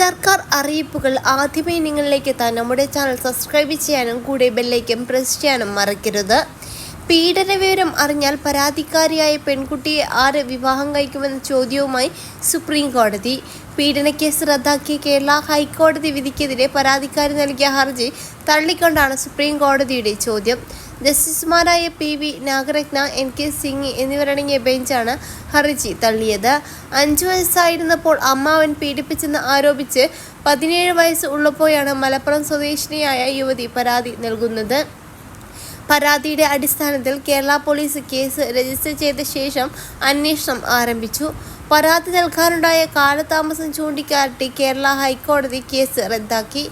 സർക്കാർ അറിയിപ്പുകൾ ആദ്യമേ നിങ്ങളിലേക്ക് എത്താൻ നമ്മുടെ ചാനൽ സബ്സ്ക്രൈബ് ചെയ്യാനും കൂടെ ബെല്ലൈക്കൻ പ്രസ് ചെയ്യാനും മറക്കരുത്. പീഡന വിവരം അറിഞ്ഞാൽ പരാതിക്കാരിയായ പെൺകുട്ടിയെ ആര് വിവാഹം കഴിക്കുമെന്ന ചോദ്യവുമായി സുപ്രീം കോടതി. പീഡനക്കേസ് റദ്ദാക്കിയ കേരള ഹൈക്കോടതി വിധിക്കെതിരെ പരാതിക്കാരി നൽകിയ ഹർജി തള്ളിക്കൊണ്ടാണ് സുപ്രീം കോടതിയുടെ ചോദ്യം. ജസ്റ്റിസുമാരായ P V Nagarathna N K Singh എന്നിവരടങ്ങിയ ബെഞ്ചാണ് ഹർജി തള്ളിയത്. അഞ്ചു വയസ്സായിരുന്നപ്പോൾ അമ്മാവൻ പീഡിപ്പിച്ചെന്ന് ആരോപിച്ച് പതിനേഴ് വയസ്സ് ഉള്ളപ്പോഴാണ് മലപ്പുറം സ്വദേശിനിയായ യുവതി പരാതി നൽകുന്നത്. പരാതിയുടെ അടിസ്ഥാനത്തിൽ കേരള പോലീസ് കേസ് രജിസ്റ്റർ ചെയ്ത ശേഷം അന്വേഷണം ആരംഭിച്ചു. പരാതി നൽകാനുണ്ടായ കാലതാമസം ചൂണ്ടിക്കാട്ടി കേരള ഹൈക്കോടതി കേസ് റദ്ദാക്കി.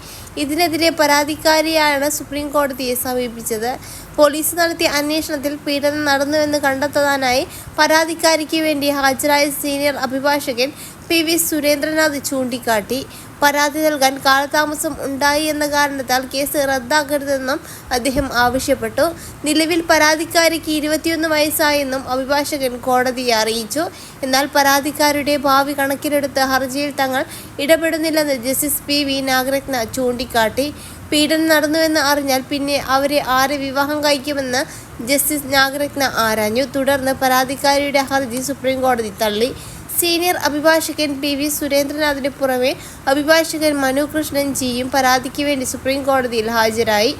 ഇതിനെതിരെ പരാതിക്കാരിയാണ് സുപ്രീം കോടതിയെ സമീപിച്ചത്. പോലീസ് നടത്തിയ അന്വേഷണത്തിൽ പീഡനം നടന്നുവെന്ന് കണ്ടെത്താനായി പരാതിക്കാരിക്ക് വേണ്ടി ഹാജരായ സീനിയർ അഭിഭാഷകൻ പി വി സുരേന്ദ്രനാഥ് ചൂണ്ടിക്കാട്ടി. പരാതി നൽകാൻ കാലതാമസം ഉണ്ടായി എന്ന കാരണത്താൽ കേസ് റദ്ദാക്കരുതെന്നും അദ്ദേഹം ആവശ്യപ്പെട്ടു. നിലവിൽ പരാതിക്കാരിക്ക് ഇരുപത്തിയൊന്ന് വയസ്സായെന്നും അഭിഭാഷകൻ കോടതിയെ അറിയിച്ചു. എന്നാൽ പരാതിക്കാരുടെ ഭാവി കണക്കിലെടുത്ത് ഹർജിയിൽ തങ്ങൾ ഇടപെടുന്നില്ലെന്ന് ജസ്റ്റിസ് പി വി നാഗരത്ന ചൂണ്ടിക്കാട്ടി. പീഡനം നടന്നുവെന്ന് അറിഞ്ഞാൽ പിന്നെ അവരെ ആരെ വിവാഹം കഴിക്കുമെന്ന് ജസ്റ്റിസ് നാഗരത്ന ആരാഞ്ഞു. തുടർന്ന് പരാതിക്കാരിയുടെ ഹർജി സുപ്രീം കോടതി തള്ളി. സീനിയർ അഭിഭാഷകൻ പി വി സുരേന്ദ്രനാഥിന് പുറമെ അഭിഭാഷകൻ മനു കൃഷ്ണൻ ജിയും പരാതിക്ക് വേണ്ടി സുപ്രീം കോടതിയിൽ ഹാജരായി.